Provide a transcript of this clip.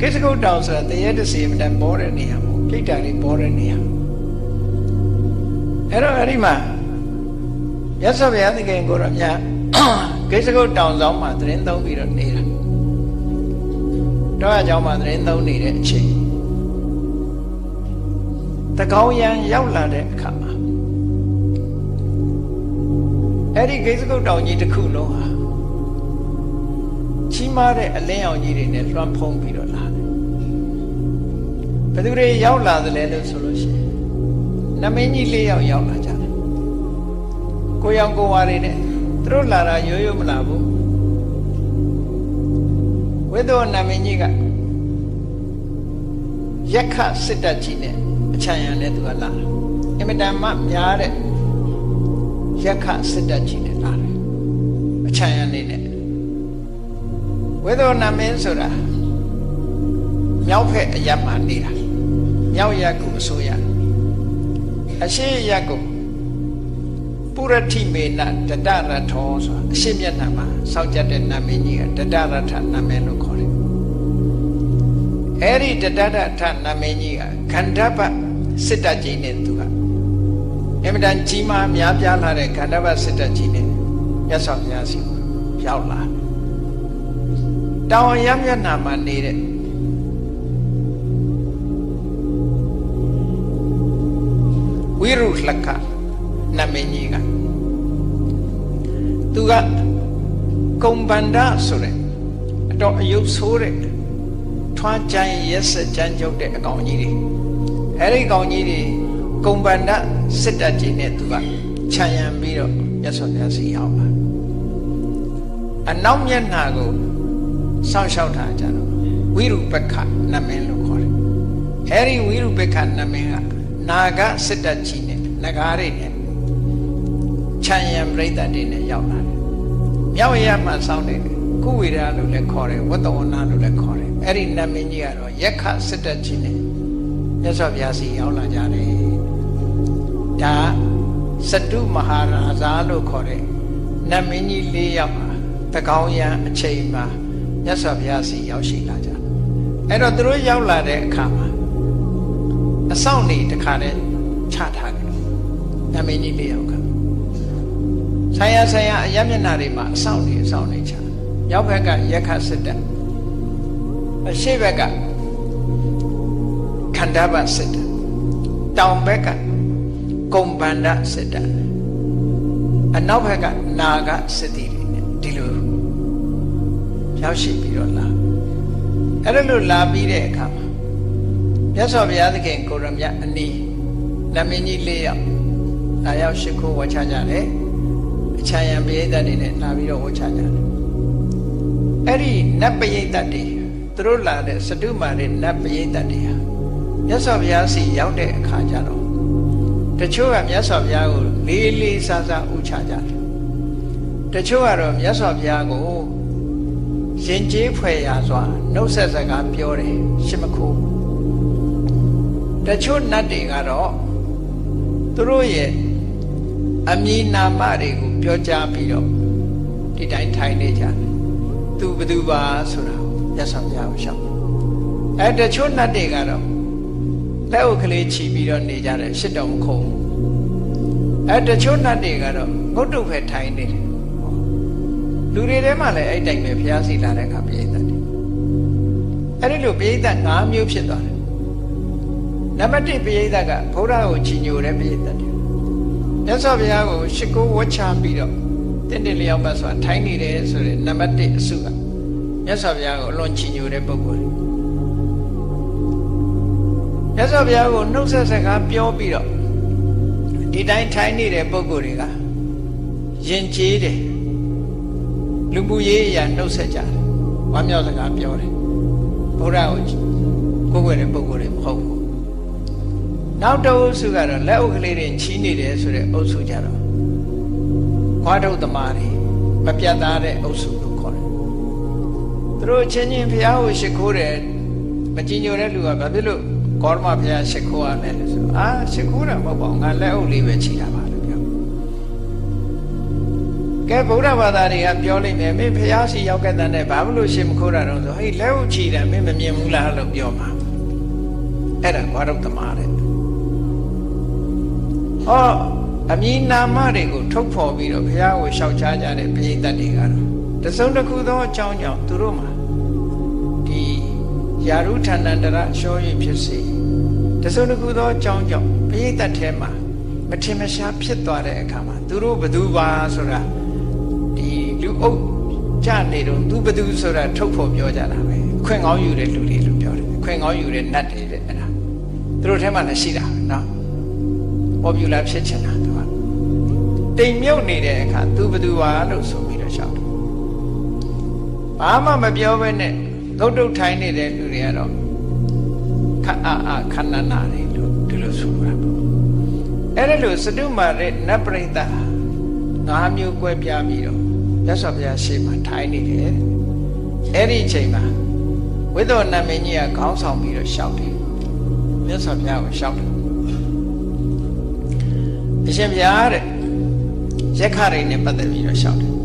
ကိစ္စကုတ်တောင်ဆိုတာတရေတစီမတန်ပေါ်တဲ့နေရာပေါ့ပြိတ္တာတွေပေါ်တဲ့နေရာအဲ့တော့အဲ့ဒီမှာရသော်ဘုရားသခင်ကိုရောမြတ်ကိစ္စကုတ်တောင်ဆောင်မှာသတင်းသုံးပြီးတော့နေတာတော့အကြောင်းမှာသတင်းသုံးနေတဲ့အချိန်တကောင်းရန်ရောက်လာတဲ့အခါမှာအဲ့ဒီကိစ္စကုတ်တောင်ကြီးတစ်ခုလုံးဟာ ကြီးမားတဲ့အလင်းရောင်ကြီးတွေနဲ့လွှမ်းဖုံးပြီးတော့လာတယ်ဘယ်သူတွေရောက်လာသလဲလို့ဆိုလို့ရှိရင်နမင်းကြီးလေးယောက်ရောက်လာကြတယ်ကိုရောင်ကိုဝါတွေနဲ့သူတို့လာတာရိုးရိုးမလာဘူးဝိသောနမင်းကြီးကရက်ခစစ်တပ်ကြီးနဲ့အချမ်းရံနဲ့သူကလာတာအင်မတန်မှများတဲ့ရက်ခစစ်တပ်ကြီးနဲ့လာတယ်အချမ်းရံနေနဲ့ ဝိသောနမင်းဆိုတာမြောက်ဖက်အရက်မှနေတာမြောက်ရက်ကိုအစိုးရအရှိရက်ကိုပုရတိမေနတတရထောဆိုတာအရှိမျက်နှာမှာစောက်ကြတဲ့နာမည်ကြီးကတတရထနာမည်လို့ခေါ်တယ်အဲ့ဒီတတရထနာမည်ကြီးကခန္ဓာပစစ်တကြီးနဲ့သူကအင်မတန်ကြီးမားများပြားလာတဲ့ခန္ဓာပစစ်တကြီးနဲ့မြတ်စွာဘုရားစီကိုရောက်လာတယ် တောင်ရမျက်နှာမှာနေတဲ့ဝိရုလှကနမင်းကြီးကသူကကုံဗန္ဒဆိုတဲ့အတော်အယုတ်ဆိုးတဲ့ထွားကြိုင်ရက်စကြမ်းကြုတ်တဲ့အကောင်ကြီးတွေအဲ့ဒီကောင်ကြီးတွေကုံဗန္ဒစစ်တပ်ကြီးနဲ့သူကခြံရံပြီးတော့မြတ်စွာဘုရားစီရောက်လာအနောက်မျက်နှာကို စောင့်ရှောက်တာကြတော့ဝိရုပက္ခနမင်းလို့ခေါ်တယ်အဲဒီဝိရုပက္ခနမင်းကနာဂစစ်တကြီးနဲ့နဂါးတွေနဲ့ခြံရံပြိဿတွေနဲ့ရောက်လာတယ်မြောက်ရမှစောင့်တယ်ကုဝေရလို့လည်းခေါ်တယ်ဝတ္တဝနာလို့လည်းခေါ်တယ်အဲ့ဒီနမင်းကြီးကတော့ယက္ခစစ်တကြီးနဲ့မြတ်စွာဘုရားစီရောက်လာကြတယ်ဒါစတုမဟာရာဇာလို့ခေါ်တဲ့နမင်းကြီး၄ယောက်ဟာတကောင်းရန်အချိန်မှာ မြတ်စွာဘုရားစီရောက်ရှိလာကြတယ်အဲ့တော့သူတို့ရောက်လာတဲ့အခါမှာအဆောင်နေတခါတည်းချထားတယ်နမင်းကြီး၄ယောက်ကဆိုင်ရဆိုင်ရအယမျက်နှာတွေမှာအဆောင်နေအဆောင်နေချရောက်ဘက်ကရက်ခစစ်တပ်အရှိဘက်ကခန္ဓာဘစစ်တပ်တောင်ဘက်ကကုံဗန္ဒစစ်တပ်အနောက်ဘက်ကနာဂစစ်တီတွေနဲ့ဒီလို ရောက်ရှိပြီးတော့လာအဲ့ဒါလို့လာပြီးတဲ့အခါမှာမြတ်စွာဘုရားသခင်ကိုရမြတ်အနီးနမင်းကြီး၄ယောက်လာရောက်ရှိခိုးဝှချကြတယ်အချမ်းရံပရိသတ်တွေနဲ့လာပြီးတော့ဝှချကြတယ်အဲ့ဒီနတ်ပရိသတ်တွေသူတို့လာတဲ့စတုမာတဲ့နတ်ပရိသတ်တွေဟာမြတ်စွာဘုရားစီရောက်တဲ့အခါကျတော့တချို့ကမြတ်စွာဘုရားကိုလေးလေးစားစားဥချကြတယ်တချို့ကတော့မြတ်စွာဘုရားကို ရင်ကျေးဖွယ်ရာစွာနှုတ်ဆက်စကားပြောတယ်ရှမခိုးတချို့နတ်တွေကတော့သူတို့ရဲ့အမည်နာမတွေကိုပြောကြားပြီးတော့ဒီတိုင်းထိုင်နေကြတယ်သူဘသူပါဆိုတာမြတ်စွာဘုရားကိုရှောက်အဲတချို့နတ်တွေကတော့လက်အုပ်ကလေးချီပြီးတော့နေကြတယ်ရှစ်တော်မခုံအဲတချို့နတ်တွေကတော့ငုတ်တုတ်ပဲထိုင်နေတယ် လူတွေထဲမှာလည်းအဲ့တိုင်ပဲဘုရားစီလာတဲ့အခါပြိဿတ်တယ်အဲ့ဒီလိုပြိဿတ်၅မျိုးဖြစ်သွားတယ်နံပါတ်1ပြိဿတ်ကဘုရားကိုချီညိုတဲ့ပြိဿတ်တယ်မြတ်စွာဘုရားကိုရှ िख ိုးဝတ်ချပြီးတော့တင့်တယ်လျောက်ပတ်စွာထိုင်းနေတယ်ဆိုတဲ့နံပါတ်1အစုကမြတ်စွာဘုရားကိုအလွန်ချီညိုတဲ့ပုဂ္ဂိုလ်မြတ်စွာဘုရားကိုနှုတ်ဆက်စကားပြောပြီးတော့ဒီတိုင်းထိုင်းနေတဲ့ပုဂ္ဂိုလ်တွေကယဉ်ကျေးတယ် လူမှုရေးအရာနှုတ်ဆက်ကြတယ်ဝမ်းမြောက်စကားပြောတယ်ဘုရားကိုကိုယ်ွယ်တဲ့ပုဂ္ဂိုလ်တွေမဟုတ်ဘူးနောက်တစ်အုပ်စုကတော့လက်အုပ်ကလေးတွေချီးနေတယ်ဆိုတဲ့အုပ်စုကြတော့ခွားထုတ်သမားတွေမပြတ်သားတဲ့အုပ်စုလို့ခေါ်တယ်သူတို့ချင်းချင်းဘုရားကိုရှိခိုးတယ်မကြည်ညိုတဲ့လူကဘာဖြစ်လို့ကောရမဘုရားရှိခိုးရလဲလို့ဆိုအာရှိခိုးတာမဟုတ်ပါဘူးငါလက်အုပ်လေးပဲချီတာပါလို့ပြော ကကဲဗုဒ္ဓဘာသာတွေကပြောလိုက်မယ်မင်းဖျားစီရောက်ခဲ့တဲ့နဲ့ဘာလို့ရှင်မခိုးတာတော့ဆိုဟေးလက်ဥချီတယ်မင်းမမြင်ဘူးလားလို့ပြောမှာအဲ့ဒါဘာလို့တမာတဲ့ဟောအမည်နာမတွေကိုထုတ်ဖော်ပြီးတော့ဘုရားကိုရှောက်ချကြတဲ့ပိဋကတ်တွေကတော့တစုံတစ်ခုသောအကြောင်းကြောင့်သူတို့မှာဒီယာရုဌာဏန္တရရှောရည်ဖြစ်စေတစုံတစ်ခုသောအကြောင်းကြောင့်ပိဋကတ်ထဲမှာမထင်မရှားဖြစ်သွားတဲ့အခါမှာသူတို့ဘသူပါဆိုတာ ဒီလူအုပ်ကြနေတော့သူဘသူဆိုတာထုတ်ဖို့ပြောကြတာပဲခွင့်ကောင်းယူတဲ့လူတွေလို့ပြောတယ်ခွင့်ကောင်းယူတဲ့နတ်တွေတဲ့အဲ့ဒါသူတို့ထဲမှာလည်းရှိတာပဲနော်ပေါ်ပြူလာဖြစ်ချင်တာသူကတိမ်မြုပ်နေတဲ့အခါသူဘသူပါလို့ဆိုပြီးတော့ရှောက်တယ်ဘာမှမပြောဘဲနဲ့ဒုတ်ဒုတ်ထိုင်နေတဲ့လူတွေကတော့ခအာအာခန္နနာတွေလို့ဒီလိုဆိုတာပေါ့အဲ့ဒါလို့စတုမာတဲ့နတ်ပရိသတ်ငါးမျိုး꿰ပြပြီးတော့ မြတ်စွာဘုရားရှေ့မှာထိုင်းနေတယ်အဲ့ဒီအချိန်မှာဝိသောနာမင်းကြီးကခေါင်းဆောင်ပြီးတော့ရှောက်တယ်မြတ်စွာဘုရားကိုရှောက်တယ်အရှင်ဘုရားတဲ့ရက်ခရိန်နဲ့ပတ်သက်ပြီးတော့ရှောက်တယ်